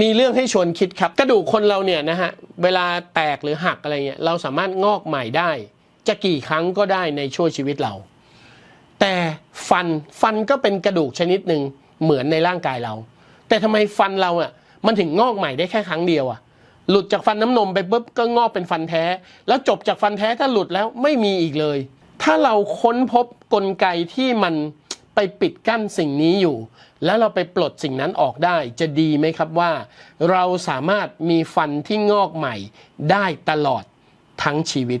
มีเรื่องให้ชวนคิดครับ กระดูกคนเราเนี่ยนะฮะเวลาแตกหรือหักอะไรเงี้ยเราสามารถงอกใหม่ได้ จะกี่ครั้งก็ได้ในช่วงชีวิตเรา แต่ฟันฟันก็เป็นกระดูกชนิดหนึ่งเหมือนในร่างกายเรา แต่ทำไมฟันเราอะมันถึงงอกใหม่ได้แค่ครั้งเดียวอะหลุดจากฟันน้ำนมไปปุ๊บก็งอกเป็นฟันแท้ แล้วจบจากฟันแท้ถ้าหลุดแล้วไม่มีอีกเลย ถ้าเราค้นพบกลไกที่มัน ไปปิดกั้นสิ่งนี้อยู่ แล้วเราไปปลดสิ่งนั้นออกได้จะดีไหมครับว่า เราสามารถมีฟันที่งอกใหม่ได้ตลอดทั้งชีวิต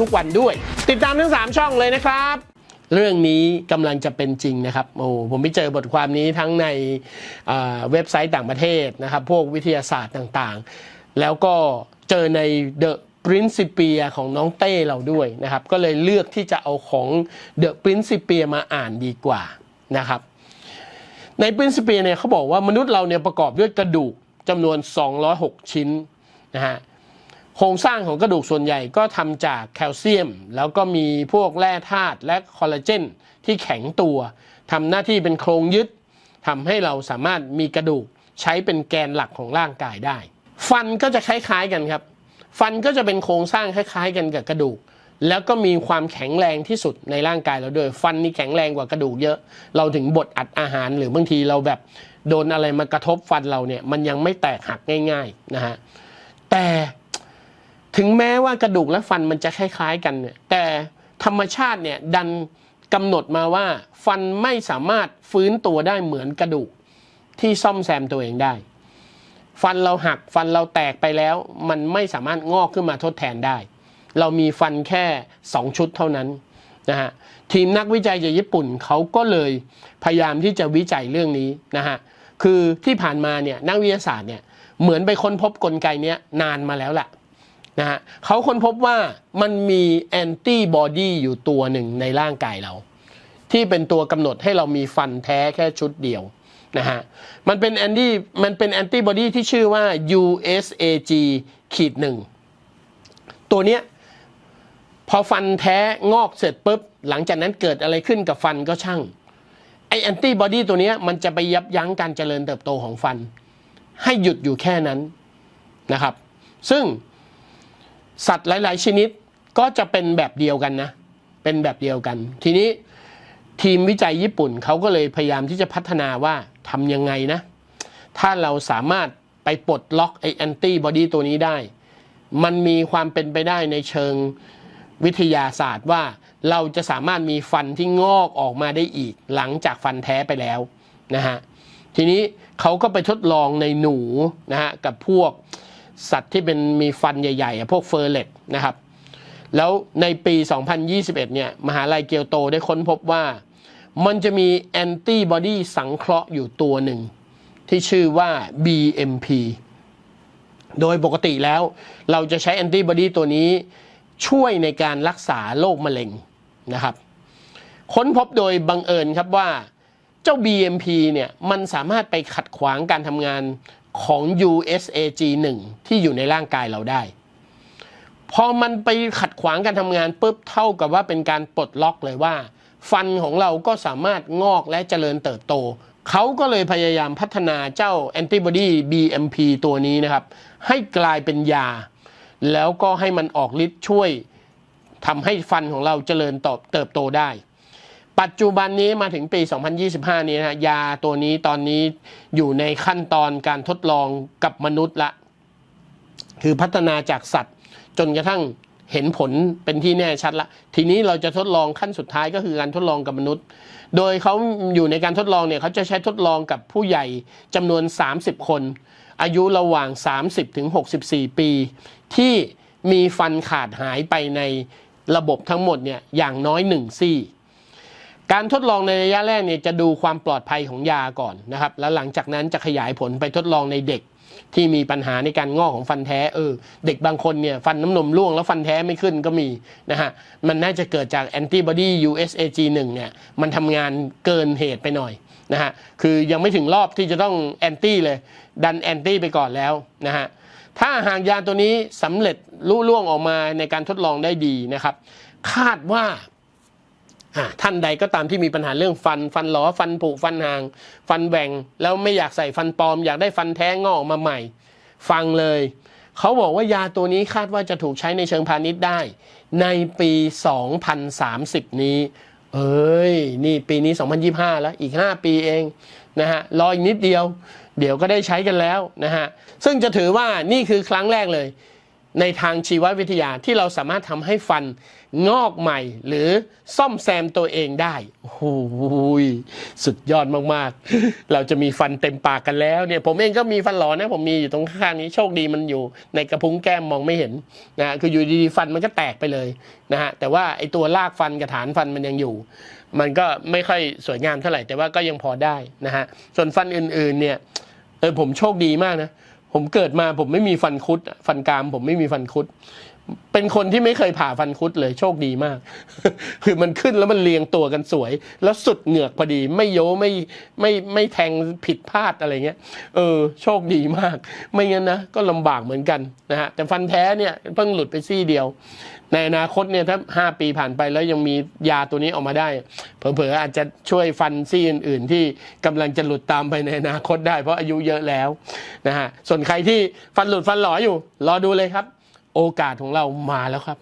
ทุกวันด้วย ติดตามทั้ง 3 ช่องเลยนะครับ เรื่องนี้กำลังจะเป็นจริงนะครับโอ้ผมไปเจอบทความนี้ทั้งในเว็บไซต์ต่างประเทศนะครับ พวกวิทยาศาสตร์ต่างๆ แล้วก็เจอใน The Principia ของน้องเต้เราด้วยนะครับ ก็เลยเลือกที่จะเอาของ The Principia มาอ่านดีกว่านะครับ ใน Principia เนี่ยเขาบอกว่ามนุษย์เราเนี่ยประกอบด้วยกระดูกจำนวน 206 ชิ้นนะฮะ โครงสร้างของกระดูกส่วนใหญ่ก็ทำจากแคลเซียม แล้วก็มีพวกแร่ธาตุและคอลลาเจนที่แข็งตัวทำหน้าที่เป็นโครงยึดทำให้เราสามารถมีกระดูกใช้เป็นแกนหลักของร่างกายได้ ฟันก็จะคล้ายๆกันครับ ฟันก็จะเป็นโครงสร้างคล้ายๆ กันกับกระดูก แล้วก็มีความแข็งแรงที่สุดในร่างกายเราด้วย ฟันนี่แข็งแรงกว่ากระดูกเยอะ เราถึงบดอัดอาหารหรือบางทีเราแบบโดนอะไรมากระทบฟันเราเนี่ยมันยังไม่แตกหักง่าย ๆนะฮะแต่ ถึงแม้ว่ากระดูกและฟันมันจะคล้ายๆกันเนี่ยแต่ธรรมชาติเนี่ยดันกำหนดมาว่าฟันไม่สามารถฟื้นตัวได้เหมือนกระดูกที่ซ่อมแซมตัวเองได้ ฟันเราหักฟันเราแตกไปแล้ว มันไม่สามารถงอกขึ้นมาทดแทนได้ เรามีฟันแค่ 2 ชุดเท่านั้นนะฮะทีมนักวิจัยจากญี่ปุ่นเขาก็เลยพยายามที่จะวิจัยเรื่องนี้นะฮะคือที่ผ่านมาเนี่ยนักวิทยาศาสตร์เนี่ยเหมือนไปค้นพบกลไกเนี้ยนานมาแล้วแหละ นะฮะเขาค้นพบว่ามันมีแอนติบอดีอยู่ตัวหนึ่งในร่างกายเรา ที่เป็นตัวกำหนดให้เรามีฟันแท้แค่ชุดเดียวนะฮะมันเป็นแอนตี้มันเป็นแอนติบอดีที่ชื่อว่า USAG ขีดหนึ่งตัวเนี้ยพอฟันแท้งอกเสร็จปุ๊บ หลังจากนั้นเกิดอะไรขึ้นกับฟันก็ช่างไอแอนติบอดีตัวเนี้ยมันจะไปยับยั้งการเจริญเติบโตของฟัน ให้หยุดอยู่แค่นั้นนะครับ ซึ่ง สัตว์หลาย ๆ ชนิดก็จะเป็นแบบเดียวกันนะ เป็นแบบเดียวกัน ทีนี้ทีมวิจัยญี่ปุ่นเขาก็เลยพยายามที่จะพัฒนาว่าทำยังไงนะ ถ้าเราสามารถไปปลดล็อกไอแอนติบอดีตัวนี้ได้ มันมีความเป็นไปได้ในเชิงวิทยาศาสตร์ว่าเราจะสามารถมีฟันที่งอกออกมาได้อีก หลังจากฟันแท้ไปแล้วนะฮะทีนี้เขาก็ไปทดลองในหนูนะฮะกับพวก สัตว์ที่เป็นมีฟันใหญ่ๆ พวกเฟอร์เรตนะครับ แล้วในปี 2021 เนี่ย มหาลัยเกียวโตได้ค้นพบว่า มันจะมีแอนติบอดีสังเคราะห์อยู่ตัวหนึ่ง ที่ชื่อว่า BMP โดยปกติแล้ว เราจะใช้แอนติบอดีตัวนี้ช่วยในการรักษาโรคมะเร็งนะครับ ค้นพบโดยบังเอิญครับว่า เจ้า BMP เนี่ย มันสามารถไปขัดขวางการทำงาน ของ USAG1 ที่อยู่ในร่างกายเราได้ พอมันไปขัดขวางการทำงานปุ๊บเท่ากับว่าเป็นการปลดล็อกเลยว่า ฟันของเราก็สามารถงอกและเจริญเติบโต เขาก็เลยพยายามพัฒนาเจ้าแอนติบอดี BMP ตัวนี้นะครับ ให้กลายเป็นยา แล้วก็ให้มันออกฤทธิ์ช่วยทำให้ฟันของเราเจริญเติบโตได้ ปัจจุบันนี้มาถึงปี 2025 นี้นะฮะยาตัวนี้ตอนนี้อยู่ในขั้นตอนการทดลองกับมนุษย์ละ คือพัฒนาจากสัตว์ จนกระทั่งเห็นผลเป็นที่แน่ชัดละ ทีนี้เราจะทดลองขั้นสุดท้ายก็คือการทดลองกับมนุษย์ โดยเขาอยู่ในการทดลองเนี่ยเขาจะใช้ทดลองกับผู้ใหญ่จำนวน 30 คน อายุระหว่าง 30 ถึง 64 ปี ที่มีฟันขาดหายไปในระบบทั้งหมดเนี่ยอย่างน้อยหนึ่งซี่ การทดลองในระยะแรกเนี่ยจะดูความปลอดภัยของยาก่อนนะครับ แล้วหลังจากนั้นจะขยายผลไปทดลองในเด็กที่มีปัญหาในการงอกของฟันแท้เออเด็กบางคนเนี่ยฟันน้ำนมร่วงแล้วฟันแท้ไม่ขึ้นก็มีนะฮะมันน่าจะเกิดจากแอนติบอดี USAG1 เนี่ยมันทำงานเกินเหตุไปหน่อยนะฮะคือยังไม่ถึงรอบที่จะต้องแอนตี้เลย ดันแอนตี้ไปก่อนแล้วนะฮะถ้าหากยาตัวนี้สำเร็จลุล่วงออกมาในการทดลองได้ดีนะครับ คาดว่า ท่านใดก็ตามที่มีปัญหาเรื่องฟัน ฟันหลอฟันผุฟันห่าง ฟันแหว่งแล้วไม่อยากใส่ฟันปลอม อยากได้ฟันแท้งอกออกมาใหม่ ฟังเลย เขาบอกว่ายาตัวนี้คาดว่าจะถูกใช้ในเชิงพาณิชย์ได้ ในปี 2030 นี้ เอ้ย นี่ปีนี้ 2025 แล้วอีก 5 ปีเองนะฮะรออีกนิดเดียว เดี๋ยวก็ได้ใช้กันแล้วนะฮะซึ่งจะถือว่านี่คือครั้งแรกเลย ในทางชีววิทยาที่เราสามารถทำให้ฟันงอกใหม่ หรือซ่อมแซมตัวเองได้โอ้โหยสุดยอดมากๆ เราจะมีฟันเต็มปากกันแล้วเนี่ยผมเองก็มีฟันหลอนะ ผมมีอยู่ตรงข้างนี้โชคดีมันอยู่ ในกระพุ้งแก้มมองไม่เห็นนะคืออยู่ดีๆฟันมันก็แตกไปเลยนะฮะแต่ว่าไอตัวรากฟันกับฐานฟันมันยังอยู่ มันก็ไม่ค่อยสวยงามเท่าไหร่แต่ว่าก็ยังพอได้นะฮะส่วนฟันอื่นๆเนี่ยเออผมโชคดีมากนะ ผมเกิดมาผมไม่มีฟันคุด ฟันกรามผมไม่มีฟันคุด เป็นคนที่ไม่เคยผ่าฟันคุดเลยโชคดีมาก คือมันขึ้นแล้วมันเรียงตัวกันสวย แล้วสุดเหงือกพอดี ไม่โยไม่ไม่ไม่แทงผิดพลาดอะไรเงี้ย เออ โชคดีมาก ไม่งั้นนะก็ลำบากเหมือนกันนะฮะแต่ฟันแท้เนี่ยเพิ่งหลุดไปซี่เดียว ในอนาคตเนี่ยถ้าห้าปีผ่านไปแล้วยังมียาตัวนี้ออกมาได้ เผลอๆอาจจะช่วยฟันซี่อื่น ๆ ที่กำลังจะหลุดตามไปในอนาคตได้ เพราะอายุเยอะแล้วนะฮะส่วนใครที่ฟันหลุดฟันหลออยู่ รอดูเลยครับ โอกาสของเรามาแล้วครับ